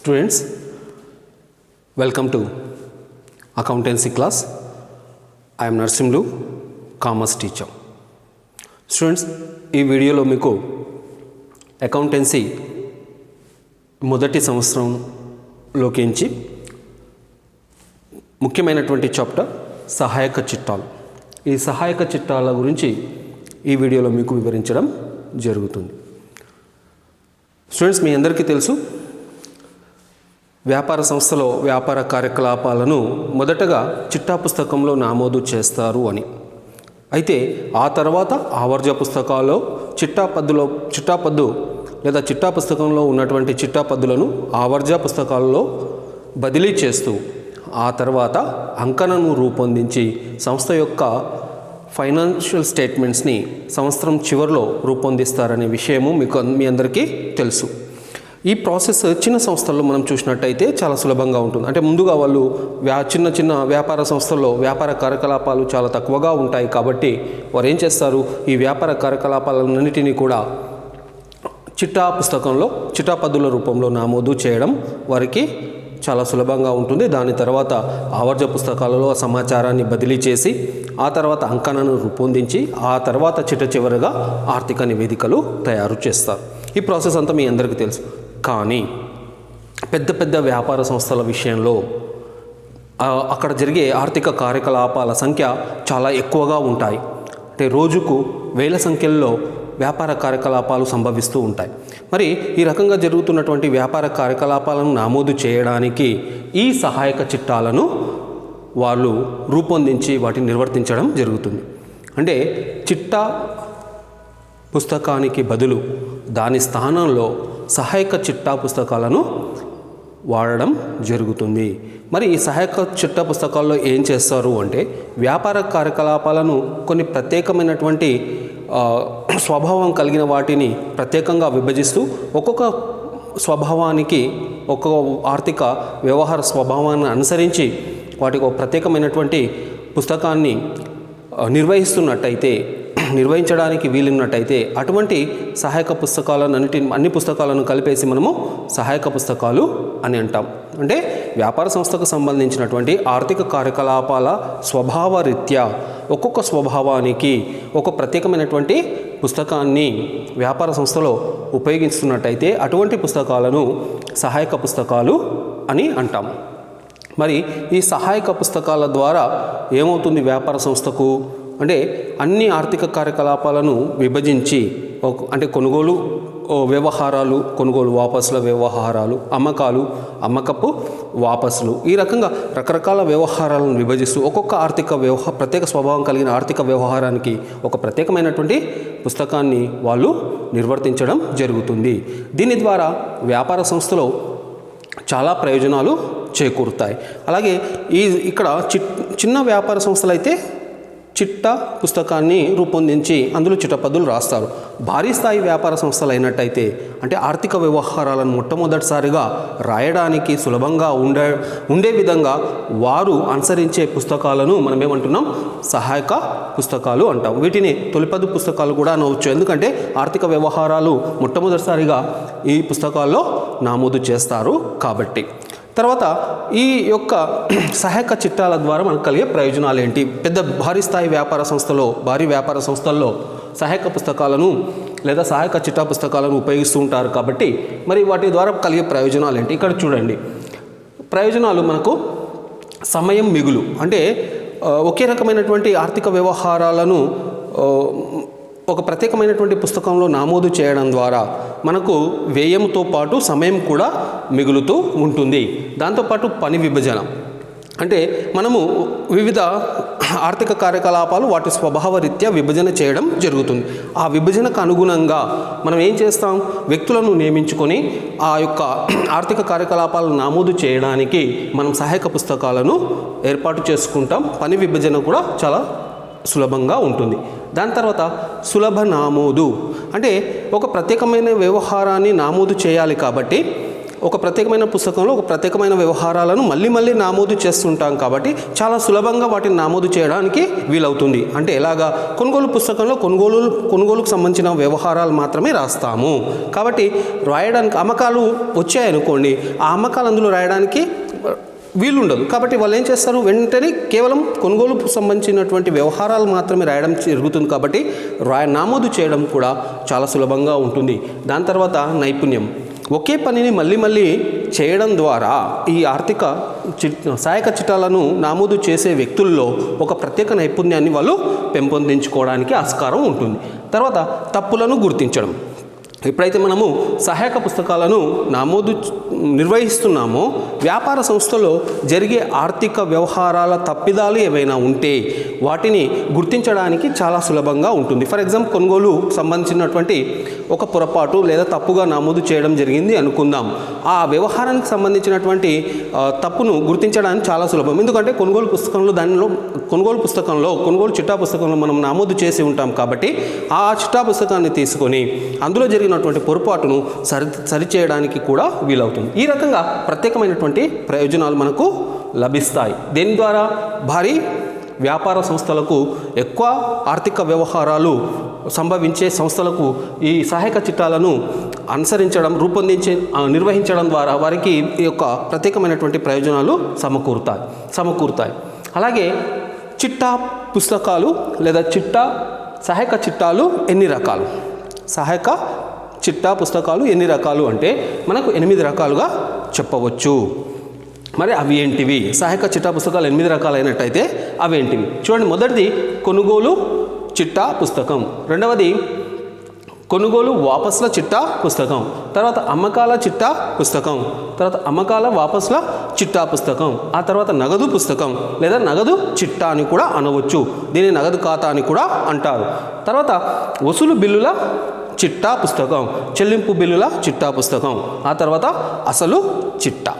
Students welcome to accountancy class I'm am commerce teacher students ఈ వీడియోలో మీకు accountancy మొదటి సంవత్సరంలోకించి ముఖ్యమైనటువంటి చాప్టర్ సహాయక చిట్టాలు. ఈ సహాయక చిట్టాల గురించి ఈ వీడియోలో మీకు వివరించడం జరుగుతుంది. స్టూడెంట్స్ మీ అందరికీ తెలుసు వ్యాపార సంస్థలో వ్యాపార కార్యకలాపాలను మొదటగా చిట్టా పుస్తకంలో నమోదు చేస్తారు అని. అయితే ఆ తర్వాత ఆవర్జ పుస్తకాల్లో చిట్టా పద్దులో చిట్టా పద్దు లేదా చిట్టా పుస్తకంలో ఉన్నటువంటి చిట్టా పద్దులను ఆవర్జ పుస్తకాల్లో బదిలీ చేస్తూ ఆ తర్వాత అంకణను రూపొందించి సంస్థ యొక్క ఫైనాన్షియల్ స్టేట్మెంట్స్ని సంవత్సరం చివరిలో రూపొందిస్తారనే విషయము మీకు మీ అందరికీ తెలుసు. ఈ ప్రాసెస్ చిన్న సంస్థల్లో మనం చూసినట్టయితే చాలా సులభంగా ఉంటుంది. అంటే ముందుగా వాళ్ళు వ్యా చిన్న చిన్న వ్యాపార సంస్థల్లో వ్యాపార కార్యకలాపాలు చాలా తక్కువగా ఉంటాయి కాబట్టి వారు ఏం చేస్తారు? ఈ వ్యాపార కార్యకలాపాలన్నింటినీ కూడా చిట్టా పుస్తకంలో చిట్టాపద్ధుల రూపంలో నమోదు చేయడం వారికి చాలా సులభంగా ఉంటుంది. దాని తర్వాత ఆవర్జ పుస్తకాలలో ఆ సమాచారాన్ని బదిలీ చేసి ఆ తర్వాత అంకణను రూపొందించి ఆ తర్వాత చిట్ట చివరగా ఆర్థిక నివేదికలు తయారు చేస్తారు. ఈ ప్రాసెస్ అంతా మీ అందరికీ తెలుసు. కానీ పెద్ద పెద్ద వ్యాపార సంస్థల విషయంలో అక్కడ జరిగే ఆర్థిక కార్యకలాపాల సంఖ్య చాలా ఎక్కువగా ఉంటాయి. అంటే రోజుకు వేల సంఖ్యల్లో వ్యాపార కార్యకలాపాలు సంభవిస్తూ ఉంటాయి. మరి ఈ రకంగా జరుగుతున్నటువంటి వ్యాపార కార్యకలాపాలను నమోదు చేయడానికి ఈ సహాయక చిట్టాలను వాళ్ళు రూపొందించి వాటిని నిర్వర్తించడం జరుగుతుంది. అంటే చిట్టా పుస్తకానికి బదులు దాని స్థానంలో సహాయక చిట్టా పుస్తకాలను వాడడం జరుగుతుంది. మరి ఈ సహాయక చిట్టా పుస్తకాల్లో ఏం చేస్తారు అంటే వ్యాపార కార్యకలాపాలను కొన్ని ప్రత్యేకమైనటువంటి స్వభావం కలిగిన వాటిని ప్రత్యేకంగా విభజిస్తూ ఒక్కొక్క స్వభావానికి ఒక్కొక్క ఆర్థిక వ్యవహార స్వభావాన్ని అనుసరించి వాటికి ఒక ప్రత్యేకమైనటువంటి పుస్తకాన్ని నిర్వహిస్తున్నట్టయితే నిర్వహించడానికి వీలున్నట్టయితే అటువంటి సహాయక పుస్తకాలను అన్నిటి అన్ని పుస్తకాలను కలిపేసి మనము సహాయక పుస్తకాలు అని అంటాం. అంటే వ్యాపార సంస్థకు సంబంధించినటువంటి ఆర్థిక కార్యకలాపాల స్వభావ రీత్యా ఒక్కొక్క స్వభావానికి ఒక ప్రత్యేకమైనటువంటి పుస్తకాన్ని వ్యాపార సంస్థలో ఉపయోగిస్తున్నట్టయితే అటువంటి పుస్తకాలను సహాయక పుస్తకాలు అని అంటాం. మరి ఈ సహాయక పుస్తకాల ద్వారా ఏమవుతుంది వ్యాపార సంస్థకు? అంటే అన్ని ఆర్థిక కార్యకలాపాలను విభజించి అంటే కొనుగోలు వ్యవహారాలు కొనుగోలు వాపసుల వ్యవహారాలు అమ్మకాలు అమ్మకపు వాపసులు ఈ రకంగా రకరకాల వ్యవహారాలను విభజిస్తూ ఒక్కొక్క ఆర్థిక వ్యవహార ప్రత్యేక స్వభావం కలిగిన ఆర్థిక వ్యవహారానికి ఒక ప్రత్యేకమైనటువంటి పుస్తకాన్ని వాళ్ళు నిర్వర్తించడం జరుగుతుంది. దీని ద్వారా వ్యాపార సంస్థలో చాలా ప్రయోజనాలు చేకూరుతాయి. అలాగే ఈ ఇక్కడ చి చిన్న వ్యాపార సంస్థలు అయితే చిట్టా పుస్తకాన్ని రూపొందించి అందులో చిట్టపద్దులు రాస్తారు. భారీ స్థాయి వ్యాపార సంస్థలు అయినట్టయితే అంటే ఆర్థిక వ్యవహారాలను మొట్టమొదటిసారిగా రాయడానికి సులభంగా ఉండే ఉండే విధంగా వారు అనుసరించే పుస్తకాలను మనం ఏమంటున్నాం సహాయక పుస్తకాలు అంటాం. వీటిని తొలిపదు పుస్తకాలు కూడా అనవచ్చు. ఎందుకంటే ఆర్థిక వ్యవహారాలు మొట్టమొదటిసారిగా ఈ పుస్తకాల్లో నమోదు చేస్తారు కాబట్టి. తర్వాత ఈ యొక్క సహాయక చిట్టాల ద్వారా మనకు కలిగే ప్రయోజనాలు ఏంటి పెద్ద భారీ స్థాయి వ్యాపార సంస్థలో భారీ వ్యాపార సంస్థల్లో సహాయక పుస్తకాలను లేదా సహాయక చిట్టా పుస్తకాలను ఉపయోగిస్తూ ఉంటారు కాబట్టి మరి వాటి ద్వారా కలిగే ప్రయోజనాలు ఏంటి ఇక్కడ చూడండి. ప్రయోజనాలు మనకు సమయం మిగులు. అంటే ఒకే రకమైనటువంటి ఆర్థిక వ్యవహారాలను ఒక ప్రత్యేకమైనటువంటి పుస్తకంలో నమోదు చేయడం ద్వారా మనకు వ్యయంతో పాటు సమయం కూడా మిగులుతూ ఉంటుంది. దాంతోపాటు పని విభజన. అంటే మనము వివిధ ఆర్థిక కార్యకలాపాలు వాటి స్వభావ రీత్యా విభజన చేయడం జరుగుతుంది. ఆ విభజనకు అనుగుణంగా మనం ఏం చేస్తాం? వ్యక్తులను నియమించుకొని ఆ యొక్క ఆర్థిక కార్యకలాపాలను నమోదు చేయడానికి మనం సహాయక పుస్తకాలను ఏర్పాటు చేసుకుంటాం. పని విభజన కూడా చాలా సులభంగా ఉంటుంది. దాని తర్వాత సులభ నమోదు. అంటే ఒక ప్రత్యేకమైన వ్యవహారాన్ని నమోదు చేయాలి కాబట్టి ఒక ప్రత్యేకమైన పుస్తకంలో ఒక ప్రత్యేకమైన వ్యవహారాలను మళ్ళీ మళ్ళీ నమోదు చేస్తుంటాం కాబట్టి చాలా సులభంగా వాటిని నమోదు చేయడానికి వీలవుతుంది. అంటే ఎలాగా? కొనుగోలు పుస్తకంలో కొనుగోలు కొనుగోలుకు సంబంధించిన వ్యవహారాలు మాత్రమే రాస్తాము. కాబట్టి రాయడానికి అమ్మకాలు వచ్చాయనుకోండి ఆ అమ్మకాలు అందులో రాయడానికి వీలుండదు కాబట్టి వాళ్ళు ఏం చేస్తారు? వెంటనే కేవలం కొనుగోలుకు సంబంధించినటువంటి వ్యవహారాలు మాత్రమే రాయడం జరుగుతుంది కాబట్టి రాయ నమోదు చేయడం కూడా చాలా సులభంగా ఉంటుంది. దాని తర్వాత నైపుణ్యం. ఒకే పనిని మళ్ళీ మళ్ళీ చేయడం ద్వారా ఈ ఆర్థిక చిట్ సహాయక చిట్టాలను నమోదు చేసే వ్యక్తుల్లో ఒక ప్రత్యేక నైపుణ్యాన్ని వాళ్ళు పెంపొందించుకోవడానికి ఆస్కారం ఉంటుంది. తర్వాత తప్పులను గుర్తించడం. ఎప్పుడైతే మనము సహాయక పుస్తకాలను నమోదు నిర్వహిస్తున్నామో వ్యాపార సంస్థలో జరిగే ఆర్థిక వ్యవహారాల తప్పిదాలు ఏవైనా ఉంటే వాటిని గుర్తించడానికి చాలా సులభంగా ఉంటుంది. ఫర్ ఎగ్జాంపుల్ కొనుగోలు సంబంధించినటువంటి ఒక పొరపాటు లేదా తప్పుగా నమోదు చేయడం జరిగింది అనుకుందాం. ఆ వ్యవహారానికి సంబంధించినటువంటి తప్పును గుర్తించడానికి చాలా సులభం. ఎందుకంటే కొనుగోలు పుస్తకంలో దానిలో కొనుగోలు పుస్తకంలో కొనుగోలు చిట్టా పుస్తకంలో మనం నమోదు చేసి ఉంటాం కాబట్టి ఆ చిట్టా పుస్తకాన్ని తీసుకొని అందులో జరిగిన జరుగుతున్నటువంటి పొరపాటును సరి సరిచేయడానికి కూడా వీలవుతుంది. ఈ రకంగా ప్రత్యేకమైనటువంటి ప్రయోజనాలు మనకు లభిస్తాయి. దీని ద్వారా? భారీ వ్యాపార సంస్థలకు ఎక్కువ ఆర్థిక వ్యవహారాలు సంభవించే సంస్థలకు ఈ సహాయక చిట్టాలను అనుసరించడం రూపొందించే నిర్వహించడం ద్వారా వారికి ఈ యొక్క ప్రత్యేకమైనటువంటి ప్రయోజనాలు సమకూరుతాయి సమకూరుతాయి. అలాగే చిట్టా పుస్తకాలు లేదా చిట్టా సహాయక చిట్టాలు ఎన్ని రకాలు? సహాయక చిట్టా పుస్తకాలు ఎన్ని రకాలు అంటే మనకు ఎనిమిది రకాలుగా చెప్పవచ్చు. మరి అవి ఏంటివి? సహాయక చిట్టా పుస్తకాలు ఎనిమిది రకాలైనట్టయితే అవి ఏంటివి? చూడండి మొదటిది కొనుగోలు చిట్టా పుస్తకం. రెండవది కొనుగోలు వాపసుల చిట్టా పుస్తకం. తర్వాత అమ్మకాల చిట్టా పుస్తకం. తర్వాత అమ్మకాల వాపసుల చిట్టా పుస్తకం. ఆ తర్వాత నగదు పుస్తకం లేదా నగదు చిట్టా అని కూడా అనవచ్చు. దీన్ని నగదు ఖాతా అని కూడా అంటారు. తర్వాత వసూలు బిల్లుల చిట్టా పుస్తకం చెల్లింపు బిల్లుల చిట్టా పుస్తకం ఆ తర్వాత అసలు చిట్టా.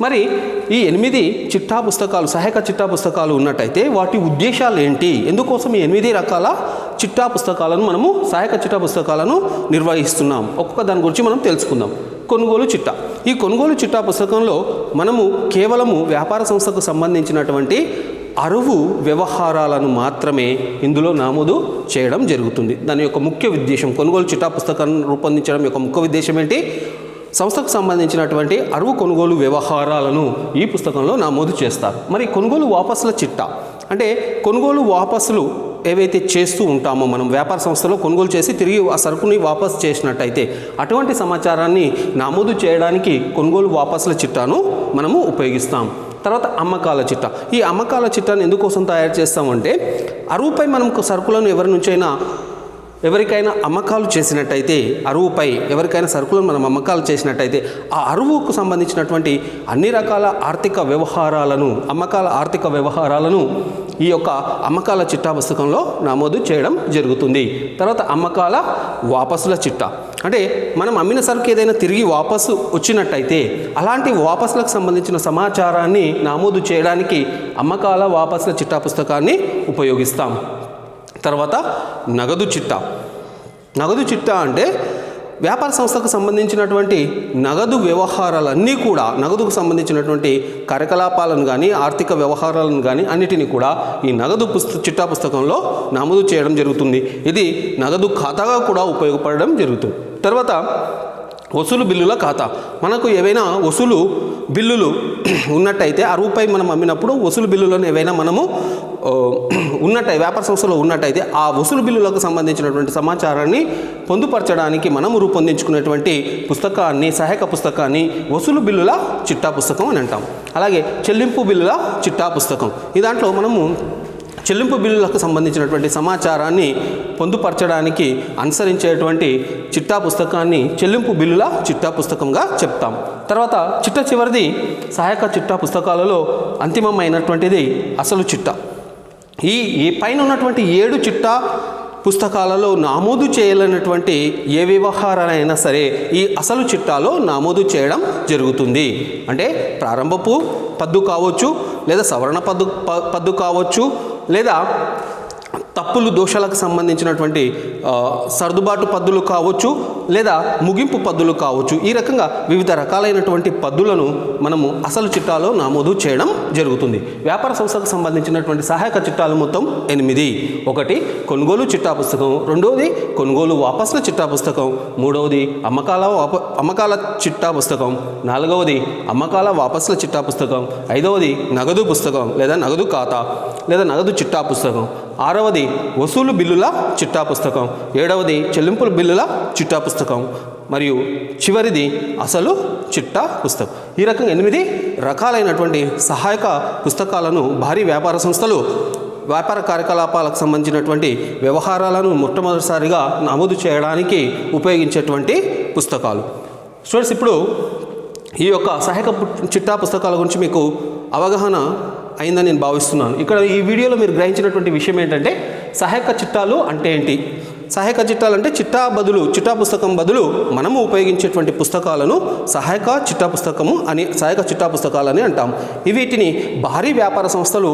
మరి ఈ ఎనిమిది చిట్టా పుస్తకాలు సహాయక చిట్టా పుస్తకాలు ఉన్నట్టయితే వాటి ఉద్దేశాలు ఏంటి? ఎందుకోసం ఈ ఎనిమిది రకాల చిట్టా పుస్తకాలను మనము సహాయక చిట్టా పుస్తకాలను నిర్వహిస్తున్నాం? ఒక్కొక్క దాని గురించి మనం తెలుసుకుందాం. కొనుగోలు చిట్టా. ఈ కొనుగోలు చిట్టా పుస్తకంలో మనము కేవలము వ్యాపార సంస్థకు సంబంధించినటువంటి అరువు వ్యవహారాలను మాత్రమే ఇందులో నమోదు చేయడం జరుగుతుంది. దాని యొక్క ముఖ్య ఉద్దేశం కొనుగోలు చిట్టా పుస్తకాన్ని రూపొందించడం యొక్క ముఖ్య ఉద్దేశం ఏంటి? సంస్థకు సంబంధించినటువంటి అరువు కొనుగోలు వ్యవహారాలను ఈ పుస్తకంలో నమోదు చేస్తారు. మరి కొనుగోలు వాపసుల చిట్టా అంటే కొనుగోలు వాపసులు ఏవైతే చేస్తూ ఉంటామో మనం వ్యాపార సంస్థలో కొనుగోలు చేసి తిరిగి ఆ సరుకుని వాపసు చేసినట్టయితే అటువంటి సమాచారాన్ని నమోదు చేయడానికి కొనుగోలు వాపసుల చిట్టాను మనము ఉపయోగిస్తాం. తర్వాత అమ్మకాల చిట్టా. ఈ అమ్మకాల చిట్టాను ఎందుకోసం తయారు చేస్తామంటే అరువుపై మనం సరుకులను ఎవరి నుంచైనా ఎవరికైనా అమ్మకాలు చేసినట్టయితే అరువుపై ఎవరికైనా సరుకులను మనం అమ్మకాలు చేసినట్టయితే ఆ అరువుకు సంబంధించినటువంటి అన్ని రకాల ఆర్థిక వ్యవహారాలను అమ్మకాల ఆర్థిక వ్యవహారాలను ఈ యొక్క అమ్మకాల చిట్టా పుస్తకంలో నమోదు చేయడం జరుగుతుంది. తర్వాత అమ్మకాల వాపసుల చిట్టా. అంటే మనం అమ్మిన సరుకు ఏదైనా తిరిగి వాపసు వచ్చినట్టయితే అలాంటి వాపసులకు సంబంధించిన సమాచారాన్ని నమోదు చేయడానికి అమ్మకాల వాపసుల చిట్టా పుస్తకాన్ని ఉపయోగిస్తాం. తర్వాత నగదు చిట్టా. నగదు చిట్టా అంటే వ్యాపార సంస్థకు సంబంధించినటువంటి నగదు వ్యవహారాలన్నీ కూడా నగదుకు సంబంధించినటువంటి కార్యకలాపాలను కానీ ఆర్థిక వ్యవహారాలను కానీ అన్నిటినీ కూడా ఈ నగదు పుస్త చిట్టా పుస్తకంలో నమోదు చేయడం జరుగుతుంది. ఇది నగదు ఖాతాగా కూడా ఉపయోగపడడం జరుగుతుంది. తర్వాత వసూలు బిల్లుల ఖాతా. మనకు ఏవైనా వసూలు బిల్లులు ఉన్నట్టయితే అరువుపై మనం అమ్మినప్పుడు వసూలు బిల్లులను ఏవైనా మనము ఉన్నట్టయి వ్యాపార సంస్థలో ఉన్నట్టయితే ఆ వసూలు బిల్లులకు సంబంధించినటువంటి సమాచారాన్ని పొందుపరచడానికి మనము రూపొందించుకునేటువంటి పుస్తకాన్ని సహాయక పుస్తకాన్ని వసూలు బిల్లుల చిట్టా పుస్తకం అని అంటాం. అలాగే చెల్లింపు బిల్లుల చిట్టా పుస్తకం. ఈ దాంట్లో మనము చెల్లింపు బిల్లులకు సంబంధించినటువంటి సమాచారాన్ని పొందుపరచడానికి అనుసరించేటువంటి చిట్టా పుస్తకాన్ని చెల్లింపు బిల్లుల చిట్టా పుస్తకంగా చెప్తాం. తర్వాత చిట్ట చివరిది సహాయక చిట్టా పుస్తకాలలో అంతిమమైనటువంటిది అసలు చిట్టా. ఈ ఈ పైన ఉన్నటువంటి ఏడు చిట్టా పుస్తకాలలో నమోదు చేయలేనటువంటి ఏ వ్యవహారాలైనా సరే ఈ అసలు చిట్టాలో నమోదు చేయడం జరుగుతుంది. అంటే ప్రారంభపు పద్దు కావచ్చు లేదా సవరణ పద్దు ప- పద్దు కావచ్చు లేదా తప్పులు దోషాలకు సంబంధించినటువంటి సర్దుబాటు పద్దులు కావచ్చు లేదా ముగింపు పద్దులు కావచ్చు ఈ రకంగా వివిధ రకాలైనటువంటి పద్దులను మనము అసలు చిట్టాలో నమోదు చేయడం జరుగుతుంది. వ్యాపార సంస్థకు సంబంధించినటువంటి సహాయక చిట్టాలు మొత్తం ఎనిమిది. ఒకటి కొనుగోలు చిట్టా పుస్తకం. రెండవది కొనుగోలు వాపసుల చిట్టా పుస్తకం. మూడవది అమ్మకాల వాప అమ్మకాల చిట్టా పుస్తకం. నాలుగవది అమ్మకాల వాపసుల చిట్టా పుస్తకం. ఐదవది నగదు పుస్తకం లేదా నగదు ఖాతా లేదా నగదు చిట్టా పుస్తకం. ఆరవది వసూలు బిల్లుల చిట్టా పుస్తకం ఏడవది చెల్లింపుల బిల్లుల చిట్టా పుస్తకం మరియు చివరిది అసలు చిట్టా పుస్తకం ఈ రకంగా ఎనిమిది రకాలైనటువంటి సహాయక పుస్తకాలను భారీ వ్యాపార సంస్థలు వ్యాపార కార్యకలాపాలకు సంబంధించినటువంటి వ్యవహారాలను మొట్టమొదటిసారిగా నమోదు చేయడానికి ఉపయోగించేటువంటి పుస్తకాలు. స్టూడెంట్స్ ఇప్పుడు ఈ యొక్క సహాయక చిట్టా పుస్తకాల గురించి మీకు అవగాహన అయిందని నేను భావిస్తున్నాను. ఇక్కడ ఈ వీడియోలో మీరు గ్రహించినటువంటి విషయం ఏంటంటే సహాయక చిట్టాలు అంటే ఏంటి? సహాయక చిట్టాలు అంటే చిట్టా బదులు చిట్టా పుస్తకం బదులు మనము ఉపయోగించేటువంటి పుస్తకాలను సహాయక చిట్టా పుస్తకము అని సహాయక చిట్టా పుస్తకాలని అంటాం. వీటిని భారీ వ్యాపార సంస్థలు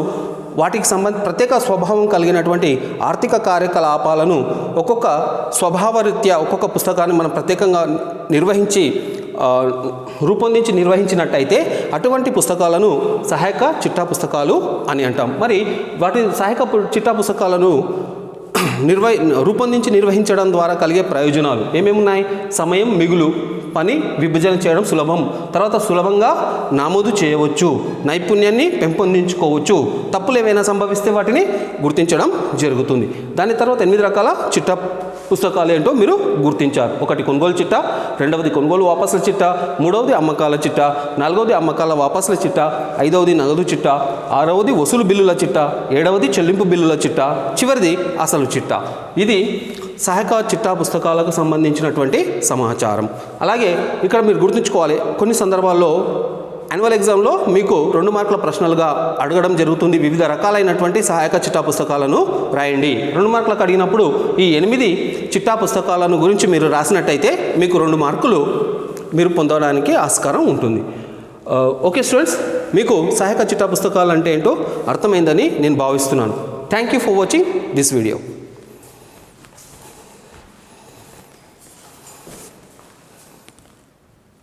వాటికి సంబంధ ప్రత్యేక స్వభావం కలిగినటువంటి ఆర్థిక కార్యకలాపాలను ఒక్కొక్క స్వభావరీత్యా ఒక్కొక్క పుస్తకాన్ని మనం ప్రత్యేకంగా నిర్వహించి రూపొందించి నిర్వహించినట్టయితే అటువంటి పుస్తకాలను సహాయక చిట్టా పుస్తకాలు అని అంటాం. మరి వాటి సహాయక పు- చిట్టా పుస్తకాలను నిర్వ రూపొందించి నిర్వహించడం ద్వారా కలిగే ప్రయోజనాలు ఏమేమి ఉన్నాయి సమయం మిగులు పని విభజన చేయడం సులభం. తర్వాత సులభంగా నమోదు చేయవచ్చు. నైపుణ్యాన్ని పెంపొందించుకోవచ్చు. తప్పులు ఏవైనా సంభవిస్తే వాటిని గుర్తించడం జరుగుతుంది. దాని తర్వాత ఎనిమిది రకాల చిట్ట పుస్తకాలు ఏంటో మీరు గుర్తించారు. ఒకటి కొనుగోలు చిట్ట రెండవది కొనుగోలు వాపసుల చిట్ట మూడవది అమ్మకాల చిట్ట నాలుగవది అమ్మకాల వాపసుల చిట్ట ఐదవది నగదు చిట్ట ఆరవది వసూలు బిల్లుల చిట్ట ఏడవది చెల్లింపు బిల్లుల చిట్ట చివరిది అసలు చిట్ట. ఇది సహాయక చిట్టా పుస్తకాలకు సంబంధించినటువంటి సమాచారం. అలాగే ఇక్కడ మీరు గుర్తుంచుకోవాలి కొన్ని సందర్భాల్లో యాన్యువల్ ఎగ్జామ్లో మీకు రెండు మార్కుల ప్రశ్నలుగా అడగడం జరుగుతుంది. వివిధ రకాలైనటువంటి సహాయక చిట్టా పుస్తకాలను రాయండి. రెండు మార్కులకు అడిగినప్పుడు ఈ ఎనిమిది చిట్టా పుస్తకాలను గురించి మీరు రాసినట్టయితే మీకు రెండు మార్కులు మీరు పొందడానికి ఆస్కారం ఉంటుంది. ఓకే స్టూడెంట్స్ మీకు సహాయక చిట్టా పుస్తకాలు అంటే ఏంటో అర్థమైందని నేను భావిస్తున్నాను. Thank you for watching this video